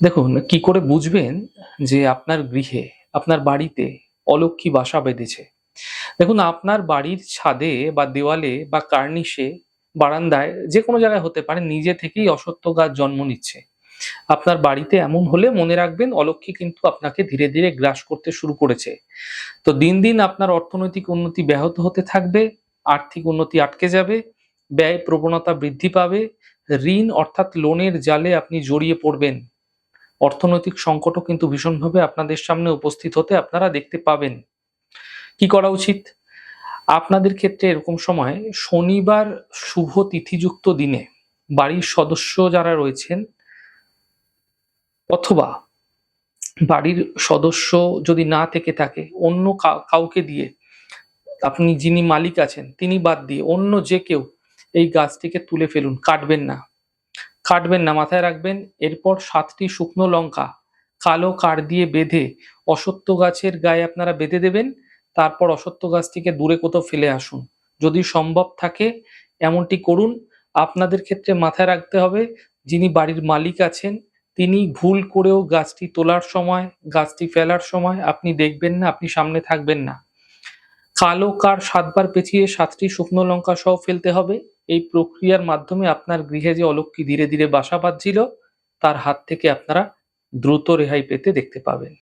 দেখুন কি করে বুঝবেন যে আপনার গৃহে, আপনার বাড়িতে অলক্ষী বাসা বেঁধেছে? দেখুন আপনার বাড়ির ছাদে বা দেওয়ালে বা কার্নিশে, বারান্দায় যেকোনো জায়গায় হতে পারে নিজে থেকেই অশ্বত্থ গাছ জন্ম নিচ্ছে। আপনার বাড়িতে এমন হলে মনে রাখবেন অলক্ষী কিন্তু আপনাকে ধীরে, ধীরে গ্রাস করতে শুরু করেছে। তো দিন, দিন আপনার অর্থনৈতিক উন্নতি ব্যাহত হতে থাকবে, আর্থিক উন্নতি আটকে যাবে, ব্যয় প্রবণতা বৃদ্ধি পাবে, ঋণ অর্থাৎ লোনের জালে আপনি জড়িয়ে পড়বেন। অর্থনৈতিক সংকটও কিন্তু ভীষণভাবে আপনাদের সামনে উপস্থিত হতে আপনারা দেখতে পাবেন। কি করা উচিত? আপনাদের ক্ষেত্রে এরকম সময় শনিবার শুভ তিথিযুক্ত দিনে বাড়ির সদস্য যারা রয়েছেন অথবা বাড়ির সদস্য যদি না থেকে থাকে অন্য কাউকে দিয়ে আপনি যিনি মালিক আছেন তিনি বাদ দিয়ে অন্য যে কেউ এই গাছটিকে তুলে ফেলুন, কাটবেন না। কাটবেন না, মাথায় রাখবেন। এরপর সাতটি শুকনো লঙ্কা কালো কাঠ দিয়ে বেঁধে অশ্বত্থ গাছের গায়ে আপনারা বেঁধে দেবেন। তারপর অশ্বত্থ গাছটিকে দূরে কোথাও ফেলে আসুন। যদি সম্ভব থাকে, এমনটি করুন। আপনাদের ক্ষেত্রে মাথায় রাখতে হবে, যিনি বাড়ির মালিক আছেন, তিনি ভুল করেও গাছটি তোলার সময়, গাছটি ফেলার সময় আপনি দেখবেন না, আপনি সামনে থাকবেন না। কালো কার সাতবার পেঁচিয়ে সাতটি শুকনো লঙ্কা সহ ফেলতে হবে। এই প্রক্রিয়ার মাধ্যমে আপনার গৃহে যে অলক্ষী ধীরে ধীরে বাসা বাঁধছিল, তার হাত থেকে আপনারা দ্রুত রেহাই পেতে দেখতে পাবেন।